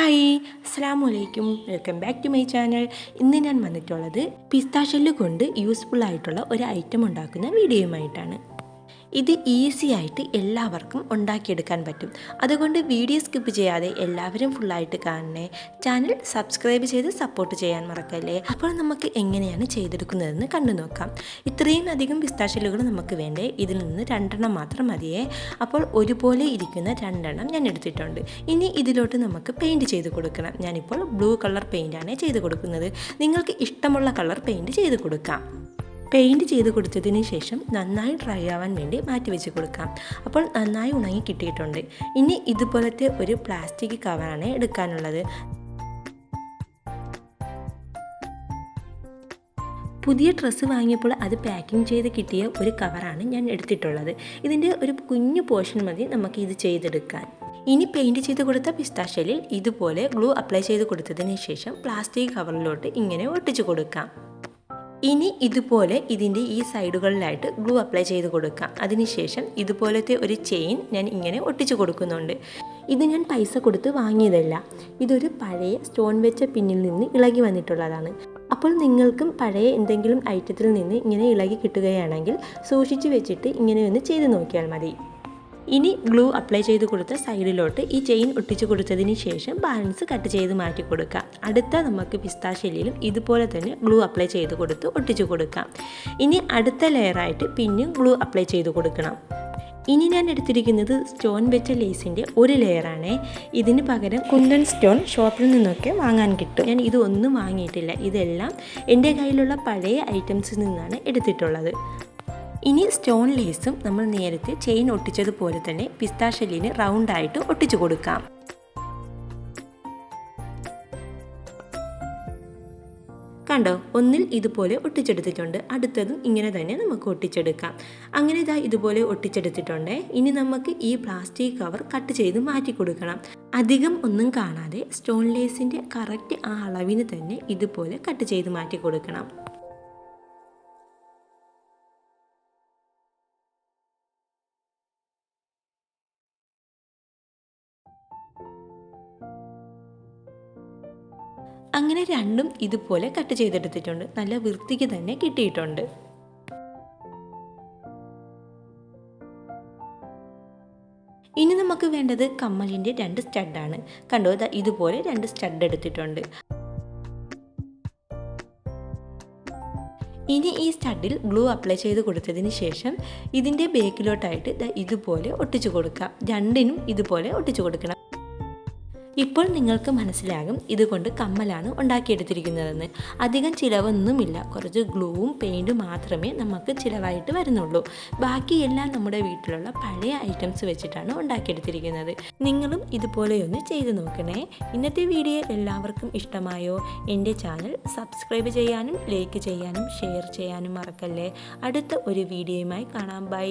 Hi അസ്സാം വലൈക്കും welcome back to my channel ഇന്ന് ഞാൻ വന്നിട്ടുള്ളത് പിസ്താഷെല്ല് കൊണ്ട് യൂസ്ഫുൾ ആയിട്ടുള്ള ഒരു ഐറ്റം ഉണ്ടാക്കുന്ന വീഡിയോയുമായിട്ടാണ് ഇത് ഈസി ആയിട്ട് എല്ലാവർക്കും ഉണ്ടാക്കിയെടുക്കാൻ പറ്റും. അതുകൊണ്ട് വീഡിയോ സ്കിപ്പ് ചെയ്യാതെ എല്ലാവരും ഫുള്ളായിട്ട് കാണണേ. ചാനൽ സബ്സ്ക്രൈബ് ചെയ്ത് സപ്പോർട്ട് ചെയ്യാൻ മറക്കല്ലേ? അപ്പോൾ നമുക്ക് എങ്ങനെയാണ് ചെയ്തെടുക്കുന്നതെന്ന് കണ്ടു നോക്കാം. ഇത്രയും അധികം പിസ്താശലുകൾ നമുക്ക് വേണ്ടേ? ഇതിൽ നിന്ന് രണ്ടെണ്ണം മാത്രം മതിയേ? അപ്പോൾ ഒരുപോലെ ഇരിക്കുന്ന രണ്ടെണ്ണം ഞാൻ എടുത്തിട്ടുണ്ട്. ഇനി ഇതിലോട്ട് നമുക്ക് പെയിന്റ് ചെയ്ത് കൊടുക്കണം. ഞാനിപ്പോൾ ബ്ലൂ കളർ പെയിന്റാണ് ചെയ്ത് കൊടുക്കുന്നത്. നിങ്ങൾക്ക് ഇഷ്ടമുള്ള കളർ പെയിന്റ് ചെയ്ത് കൊടുക്കാം. പെയിന്റ് ചെയ്ത് കൊടുത്തതിന് ശേഷം നന്നായി ഡ്രൈ ആവാൻ വേണ്ടി മാറ്റി വെച്ച് കൊടുക്കാം. അപ്പോൾ നന്നായി ഉണങ്ങി കിട്ടിയിട്ടുണ്ട്. ഇനി ഇതുപോലത്തെ ഒരു പ്ലാസ്റ്റിക് കവറാണ് എടുക്കാനുള്ളത്. പുതിയ ഡ്രസ്സ് വാങ്ങിയപ്പോൾ അത് പാക്കിംഗ് ചെയ്ത് കിട്ടിയ ഒരു കവറാണ് ഞാൻ എടുത്തിട്ടുള്ളത്. ഇതിന്റെ ഒരു കുഞ്ഞു പോർഷൻ മതി നമുക്ക് ഇത് ചെയ്തെടുക്കാൻ. ഇനി പെയിന്റ് ചെയ്ത് കൊടുത്ത പിസ്താശലിൽ ഇതുപോലെ ഗ്ലൂ അപ്ലൈ ചെയ്ത് കൊടുത്തതിന് ശേഷം പ്ലാസ്റ്റിക് കവറിലോട്ട് ഇങ്ങനെ ഒട്ടിച്ചു കൊടുക്കാം. ഇനി ഇതുപോലെ ഇതിന്റെ ഈ സൈഡുകളിലായിട്ട് ഗ്ലൂ അപ്ലൈ ചെയ്ത് കൊടുക്കാം. അതിനുശേഷം ഇതുപോലത്തെ ഒരു ചെയിൻ ഞാൻ ഇങ്ങനെ ഒട്ടിച്ചു കൊടുക്കുന്നുണ്ട്. ഇത് ഞാൻ പൈസ കൊടുത്ത് വാങ്ങിയതല്ല. ഇതൊരു പഴയ സ്റ്റോൺ വെച്ച പിന്നിൽ നിന്ന് ഇളകി വന്നിട്ടുള്ളതാണ്. അപ്പോൾ നിങ്ങൾക്കും പഴയ എന്തെങ്കിലും ഐറ്റത്തിൽ നിന്ന് ഇങ്ങനെ ഇളകി കിട്ടുകയാണെങ്കിൽ സൂക്ഷിച്ചു വെച്ചിട്ട് ഇങ്ങനെ ഒന്ന് ചെയ്ത് നോക്കിയാൽ മതി. ഇനി ഗ്ലൂ അപ്ലൈ ചെയ്ത് കൊടുത്ത സൈഡിലോട്ട് ഈ ചെയിൻ ഒട്ടിച്ചു കൊടുത്തതിന് ശേഷം ബാലൻസ് കട്ട് ചെയ്ത് മാറ്റി കൊടുക്കാം. അടുത്ത നമുക്ക് പിസ്താശല്ലിലും ഇതുപോലെ തന്നെ ഗ്ലൂ അപ്ലൈ ചെയ്ത് കൊടുത്ത് ഒട്ടിച്ചു കൊടുക്കാം. ഇനി അടുത്ത ലെയറായിട്ട് പിന്നെയും ഗ്ലൂ അപ്ലൈ ചെയ്ത് കൊടുക്കണം. ഇനി ഞാൻ എടുത്തിരിക്കുന്നത് സ്റ്റോൺ വെച്ച ലേസിന്റെ ഒരു ലെയറാണ് ഇതിന് പകരം കുന്തൻ സ്റ്റോൺ ഷോപ്പിൽ നിന്നൊക്കെ വാങ്ങാൻ കിട്ടും. ഞാൻ ഇതൊന്നും വാങ്ങിയിട്ടില്ല. ഇതെല്ലാം എന്റെ കയ്യിലുള്ള പഴയ ഐറ്റംസിൽ നിന്നാണ് എടുത്തിട്ടുള്ളത്. ഇനി സ്റ്റോൺ ലേസും നമ്മൾ നേരത്തെ ചെയിൻ ഒട്ടിച്ചതുപോലെ തന്നെ പിസ്താഷെല്ലിന് റൗണ്ടായിട്ട് ഒട്ടിച്ചു കൊടുക്കാം. കണ്ടോ ഒന്നിൽ ഇതുപോലെ ഒട്ടിച്ചെടുത്തിട്ടുണ്ട്. അടുത്തതും ഇങ്ങനെ തന്നെ നമുക്ക് ഒട്ടിച്ചെടുക്കാം. അങ്ങനെ ഇതാ ഇതുപോലെ ഒട്ടിച്ചെടുത്തിട്ടുണ്ട്. ഇനി നമുക്ക് ഈ പ്ലാസ്റ്റിക് കവർ കട്ട് ചെയ്ത് മാറ്റി കൊടുക്കണം. അധികം ഒന്നും കാണാതെ സ്റ്റോൺ ലേസിന്റെ കറക്റ്റ് ആ അളവിന് തന്നെ ഇതുപോലെ കട്ട് ചെയ്ത് മാറ്റി കൊടുക്കണം. അങ്ങനെ രണ്ടും ഇതുപോലെ കട്ട് ചെയ്തെടുത്തിട്ടുണ്ട്. നല്ല വൃത്തിക്ക് തന്നെ കിട്ടിയിട്ടുണ്ട്. ഇനി നമുക്ക് വേണ്ടത് കമ്മലിന്റെ രണ്ട് സ്റ്റഡാണ്. കണ്ടോ ഇതുപോലെ രണ്ട് സ്റ്റഡ് എടുത്തിട്ടുണ്ട്. ഇനി ഈ സ്റ്റഡിൽ ഗ്ലൂ അപ്ലൈ ചെയ്ത് കൊടുത്തതിന് ശേഷം ഇതിന്റെ ബേക്കിലോട്ടായിട്ട് ഇതുപോലെ ഒട്ടിച്ചു കൊടുക്കാം. രണ്ടിനും ഇതുപോലെ ഒട്ടിച്ചു കൊടുക്കണം. ഇപ്പോൾ നിങ്ങൾക്ക് മനസ്സിലാകും ഇതുകൊണ്ട് കമ്മലാണ് ഉണ്ടാക്കിയെടുത്തിരിക്കുന്നതെന്ന്. അധികം ചിലവൊന്നുമില്ല. കുറച്ച് ഗ്ലൂവും പെയിന്റും മാത്രമേ നമുക്ക് ചിലവായിട്ട് വരുന്നുള്ളൂ. ബാക്കിയെല്ലാം നമ്മുടെ വീട്ടിലുള്ള പഴയ ഐറ്റംസ് വെച്ചിട്ടാണ് ഉണ്ടാക്കിയെടുത്തിരിക്കുന്നത്. നിങ്ങളും ഇതുപോലെയൊന്ന് ചെയ്തു നോക്കണേ. ഇന്നത്തെ വീഡിയോ എല്ലാവർക്കും ഇഷ്ടമായോ? എന്റെ ചാനൽ സബ്സ്ക്രൈബ് ചെയ്യാനും ലൈക്ക് ചെയ്യാനും ഷെയർ ചെയ്യാനും മറക്കല്ലേ. അടുത്ത ഒരു വീഡിയോയുമായി കാണാം. ബൈ.